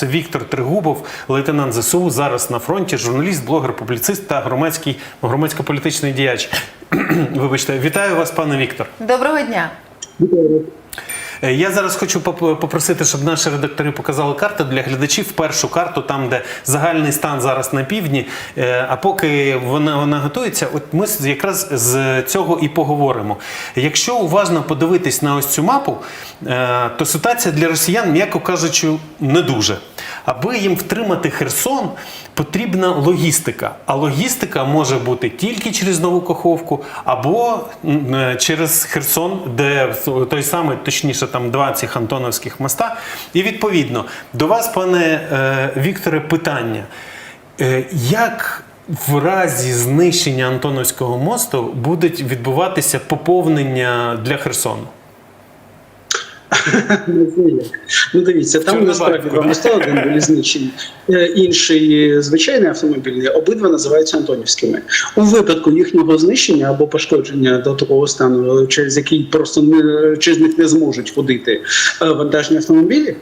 Це Віктор Тригубов, лейтенант ЗСУ, зараз на фронті, журналіст, блогер, публіцист та громадський громадсько-політичний діяч. Вибачте, вітаю вас, пане Віктор. Доброго дня. Е, Я зараз хочу попросити, щоб наші редактори показали карту для глядачів. Першу карту, там, де загальний стан зараз на півдні. Е, А поки вона, вона готується, от ми якраз з цього і поговоримо. Якщо уважно подивитись на ось цю мапу, е, то ситуація для росіян, м'яко кажучи, не дуже. Аби їм втримати Херсон, потрібна логістика. А логістика може бути тільки через Нову Каховку або е, через Херсон, де той самий, точніше, там два цих Антоновських моста. І відповідно до вас, пане е, Вікторе, питання. Е, Як в разі знищення Антоновського мосту буде відбуватися поповнення для Херсону? Ну дивіться, там насправді два моста, один залізничний, е, інший звичайний автомобільний, обидва називаються Антонівськими. У випадку їхнього знищення або пошкодження до такого стану, через який просто не через них не зможуть ходити е, вантажні автомобілі.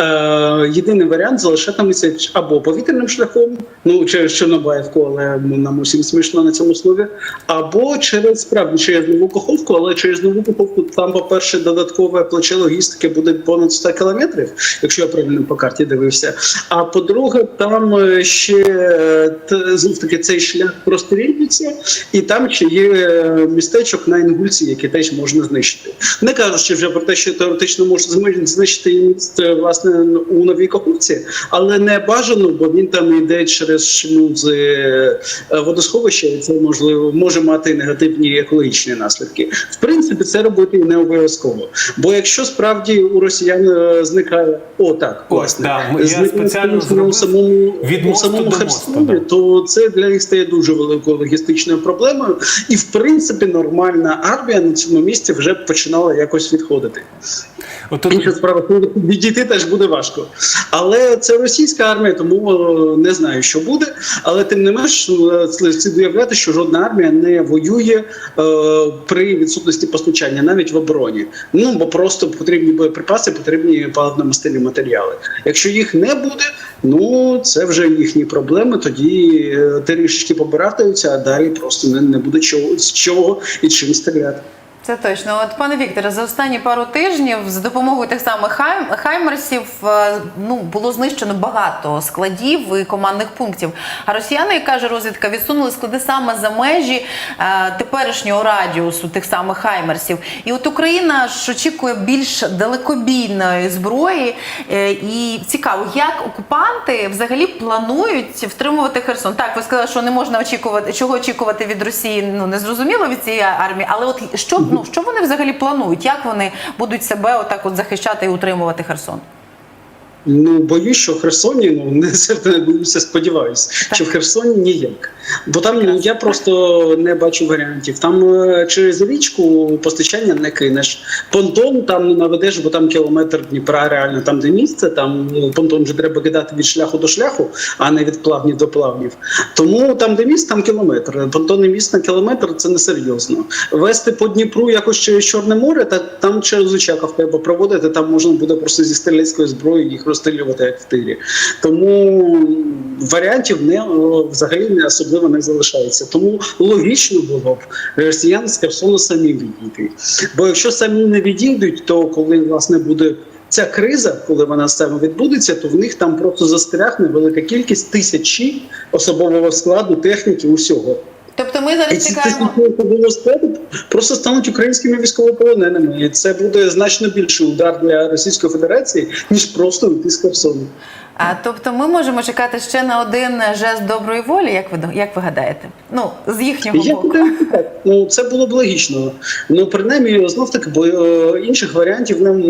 Е, єдиний варіант залишатиметься або повітряним шляхом, ну через Чорнобаївку, але ну, нам усім смішно на цьому слові, або через справді через нову каховку, але через нову каховку там, по-перше, додаткове плече логістики буде понад 100 кілометрів, якщо я правильно по карті дивився. А по-друге, там е, ще е, знов таки цей шлях прострілюється, і там ще є е, містечок на Інгульці, який теж можна знищити. Не кажучи вже про те, що теоретично можна знищити і міст е, власне у новій каховці, але не бажано, бо він там йде через з е, водосховища, і це можливо може мати негативні екологічні наслідки. В принципі, це робити не обов'язково. Бо якщо справді у росіян е, зникає о так, власне, да, ми- я зникає спеціально у зробив самому від у мосту самому Херсоні, да. то це для них стає дуже великою логістичною проблемою, і в принципі нормальна армія на цьому місці вже починала якось відходити. Отут Інша справа, відійти теж буде важко. Але це російська армія, тому е, не знаю, що буде. Але тим не менш, е, слід уявляти, що жодна армія не воює е, при відсутності постачання, навіть в обороні. Ну бо просто потрібні боєприпаси, потрібні паливно-мастильні матеріали. Якщо їх не буде, ну це вже їхні проблеми. Тоді е, трішечки побиратаються, а далі просто не, не буде чого з чого і чим стріляти. Це точно. От пане Вікторе, за останні пару тижнів з допомогою тих самих хайм, хаймерсів е, ну було знищено багато складів і командних пунктів. А росіяни, як каже розвідка, відсунули склади саме за межі е, теперішнього радіусу тих самих хаймерсів. І от Україна ж очікує більш далекобійної зброї. Е, і цікаво, як окупанти взагалі планують втримувати Херсон. Так, ви сказали, що не можна очікувати, чого очікувати від Росії. Ну не зрозуміло від цієї армії, але от що ну що вони взагалі планують? Як вони будуть себе отак от захищати і утримувати Херсон? Ну, боюсь, що в Херсоні, ну не не боюся, сподіваюся, що в Херсоні ніяк. Бо там ну, я просто не бачу варіантів. Там е, через річку постачання не кинеш. Понтон там не наведеш, бо там кілометр Дніпра, реально там, де місце, там ну, понтон вже треба кидати від шляху до шляху, а не від плавнів до плавнів. Тому там, де міст, там кілометр. Понтонний міст на кілометр це несерйозно. Вести по Дніпру якось через Чорне море, та там через Очаков треба проводити, там можна буде просто зі стрілецької зброї їх розстрілювати як в тирі. Тому варіантів не взагалі не особливо не залишається. Тому логічно було б росіян з Херсону самі відійти. Бо якщо самі не відійдуть, то коли власне буде. Ця криза, коли вона саме відбудеться, то в них там просто застрягне велика кількість тисячі особового складу, техніки, усього. Тобто ми зараз ці чекаємо. складу просто стануть українськими військовополоненими, і це буде значно більший удар для Російської Федерації ніж просто йти з Херсону. А тобто ми можемо чекати ще на один жест доброї волі, як ви як ви гадаєте? Ну з їхнього Я боку. Ну це було б логічно. Ну принаймні, знов таки, бо е, інших варіантів нам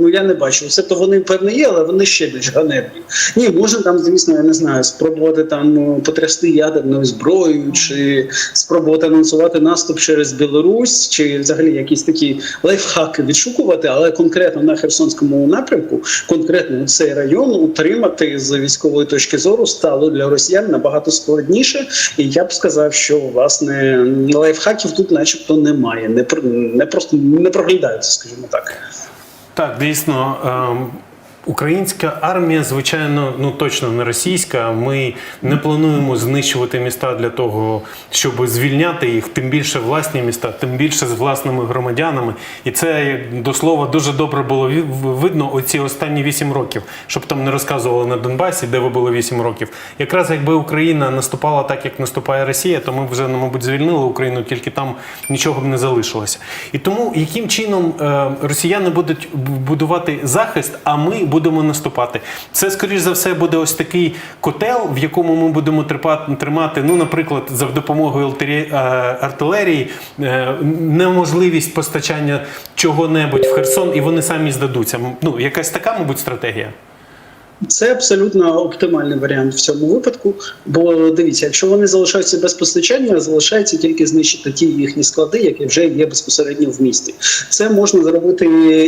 ну, я не бачу. Це то вони певне є, але вони ще більш ганебні. Ні, можна там, звісно, я не знаю, спробувати там е, потрясти ядерною зброєю, чи спробувати анонсувати наступ через Білорусь, чи взагалі якісь такі лайфхаки відшукувати, але конкретно на Херсонському напрямку, конкретно цей район утримати з військової точки зору стало для росіян набагато складніше. І я б сказав, що власне лайфхаків тут, начебто, немає. Не не просто не проглядаються, скажімо так. Так, дійсно. Українська армія, звичайно, ну точно не російська. Ми не плануємо знищувати міста для того, щоб звільняти їх, тим більше власні міста, тим більше з власними громадянами. І це до слова дуже добре було видно оці останні вісім років, щоб там не розказували на Донбасі, де ви були вісім років. Якраз якби Україна наступала так, як наступає Росія, то ми б вже, ну, мабуть, звільнили Україну, тільки там нічого б не залишилося. І тому яким чином е, росіяни будуть будувати захист, а ми будемо наступати. Це, скоріш за все, буде ось такий котел, в якому ми будемо тримати, ну, наприклад, за допомогою артилерії, артилерії е, неможливість постачання чого-небудь в Херсон, і вони самі здадуться. Ну, якась така, мабуть, стратегія. Це абсолютно оптимальний варіант в цьому випадку. Бо дивіться, якщо вони залишаються без постачання, залишається тільки знищити ті їхні склади, які вже є безпосередньо в місті. Це можна зробити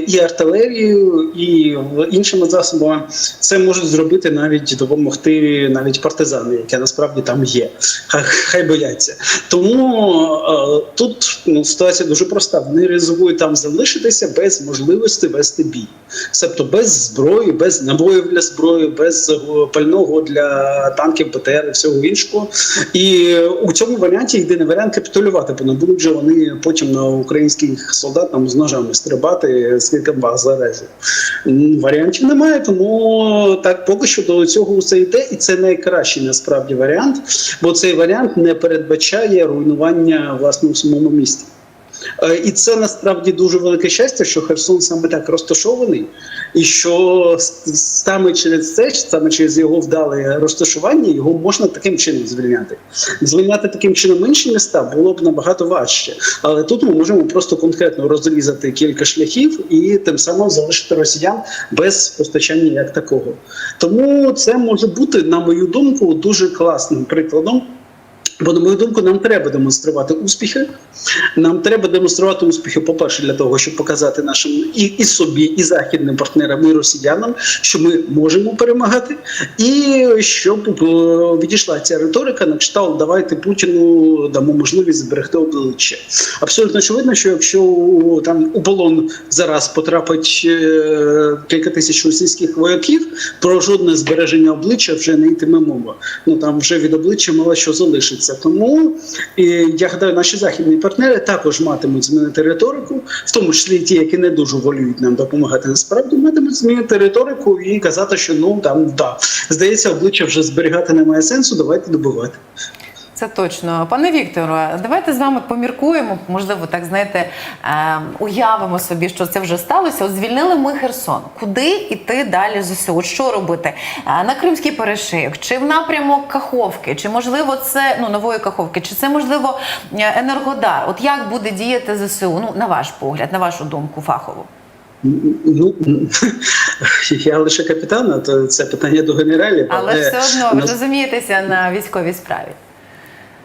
і артилерією, і іншими засобами. Це можуть зробити навіть допомогти навіть партизани, які насправді там є. Хай, бояться. Тому е, тут ну, ситуація дуже проста. Вони ризикують там залишитися без можливості вести бій, себто без зброї, без набоїв для зброї, без е, пального для танків, БТР і всього іншого. І у цьому варіанті єдиний варіант капітулювати, бо не будуть же вони потім на українських солдат там з ножами стрибати скільки бах заразів. М, Варіантів немає, тому так поки що до цього все йде, і це найкращий насправді варіант, бо цей варіант не передбачає руйнування власне у самому місті. Е, І це насправді дуже велике щастя, що Херсон саме так розташований, і що саме через це, саме через його вдале розташування, його можна таким чином звільняти. Звільняти таким чином інші міста було б набагато важче. Але тут ми можемо просто конкретно розрізати кілька шляхів і тим самим залишити росіян без постачання як такого. Тому це може бути, на мою думку, дуже класним прикладом. Бо, на мою думку, нам треба демонструвати успіхи. Нам треба демонструвати успіхи, по-перше, для того, щоб показати нашим і, і собі, і західним партнерам, і росіянам, що ми можемо перемагати, і щоб е, відійшла ця риторика на кшталт давайте Путіну дамо можливість зберегти обличчя. Абсолютно очевидно, що якщо там у полон зараз потрапить е, кілька тисяч російських вояків, про жодне збереження обличчя вже не йтиме мова. Ну там вже від обличчя мало що залишиться. Тому і, я гадаю, наші західні партнери також матимуть змінити риторику, в тому числі ті, які не дуже волюють нам допомагати. Насправді матимуть змінити риторику і казати, що ну там да здається, обличчя вже зберігати немає сенсу. Давайте добивати. Це точно. Пане Вікторе, давайте з вами поміркуємо, можливо, так знаєте, е, уявимо собі, що це вже сталося. От звільнили ми Херсон. Куди йти далі ЗСУ? От Що робити? Е, на Кримський перешийок, чи в напрямок Каховки, чи можливо це ну нової Каховки, чи це можливо е, Енергодар? От як буде діяти ЗСУ? Ну на ваш погляд, на вашу думку, фахово? Ну я лише капітан, а то це питання до генералів. Але все одно ви розумієтеся на військовій справі.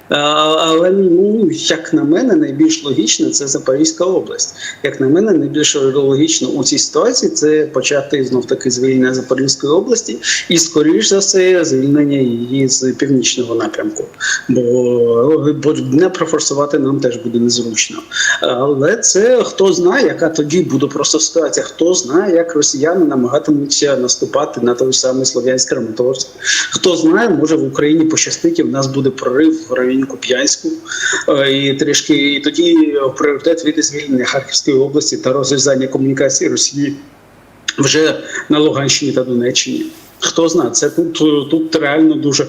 Але ну як на мене, найбільш логічно це Запорізька область. Як на мене, найбільш логічно у цій ситуації це почати знов таки звільнення Запорізької області, і скоріш за все звільнення її з північного напрямку. Бо, бо не профорсувати нам теж буде незручно. Але це хто знає, яка тоді буде просто ситуація. Хто знає, як росіяни намагатимуться наступати на той самий Слов'янськ Краматорськ. Хто знає, може в Україні пощастить, і в нас буде прорив в районі Куп'янську. Е, І трішки і тоді пріоритет від звільнення Харківської області та розв'язання комунікації Росії вже на Луганщині та Донеччині. Хто знає, це тут, тут реально дуже.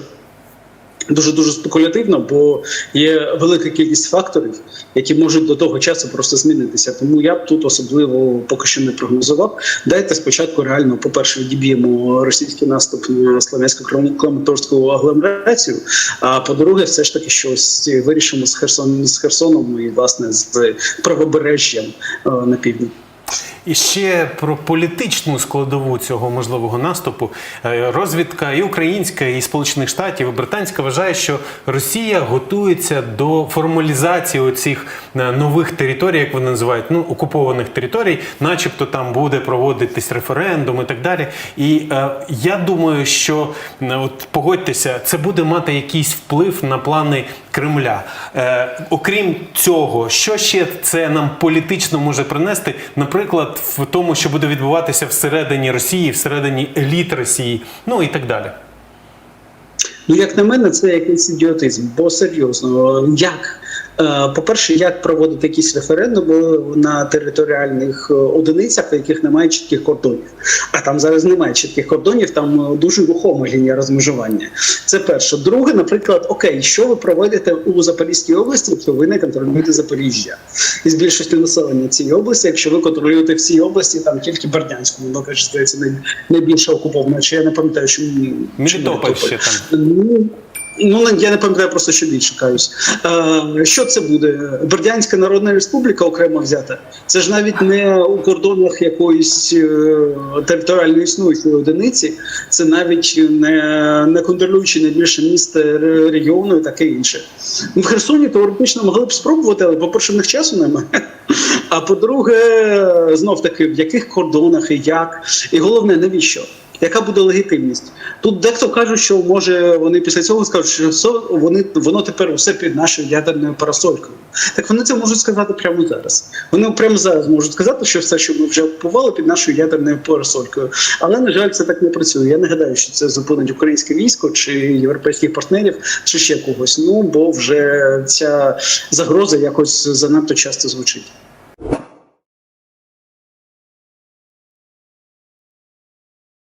Дуже дуже спекулятивно, бо є велика кількість факторів, які можуть до того часу просто змінитися. Тому я б тут особливо поки що не прогнозував. Дайте спочатку реально, по-перше, відіб'ємо російський наступ на Слов'янсько-Краматорську агломерацію. А по-друге, все ж таки щось вирішимо з Херсоном з Херсоном і власне з правобережжям е, на півдні. І ще про політичну складову цього можливого наступу. Е, Розвідка і українська, і Сполучених Штатів, і британська вважає, що Росія готується до формалізації оцих е, нових територій, як вони називають, ну окупованих територій, начебто там буде проводитись референдум і так далі. І е, я думаю, що е, от погодьтеся, це буде мати якийсь вплив на плани Кремля. Е, окрім цього, що ще це нам політично може принести? Наприклад, в тому, що буде відбуватися всередині Росії, всередині еліт Росії, ну і так далі. Ну, як на мене, це якийсь ідіотизм, бо серйозно, як? Е, По-перше, як проводити якісь референдуми на територіальних е, одиницях, в яких немає чітких кордонів. А там зараз немає чітких кордонів, там е, дуже рухома лінія розмежування. Це перше. Друге, наприклад, окей, що ви проводите у Запорізькій області, якщо ви не контролюєте Запоріжжя із більшості населення цієї області, якщо ви контролюєте всі області, там тільки Бердянську, воно каже, здається, най- найбільше окупована. Чи я не пам'ятаю, що Мелітополь ще там. Ну, Ну, я не пам'ятаю просто, що більше каюсь. Е, що це буде? Бердянська Народна Республіка окремо взята. Це ж навіть не у кордонах якоїсь е, територіально існуючої одиниці, це навіть не, не контролюючи найбільше місто ре- регіону і таке інше. Ну, в Херсоні теоретично могли б спробувати, але, по-перше, в них часу немає. А по-друге, знов таки, в яких кордонах і як, і головне, навіщо? Яка буде легітимність? Тут дехто каже, що може вони після цього скажуть, що все, вони воно тепер усе під нашою ядерною парасолькою. Так вони це можуть сказати прямо зараз. Вони прямо зараз можуть сказати, що все, що ми вже окупували під нашою ядерною парасолькою. Але на жаль, це так не працює. Я не гадаю, що це зупинить українське військо чи європейських партнерів, чи ще когось. Ну бо вже ця загроза якось занадто часто звучить.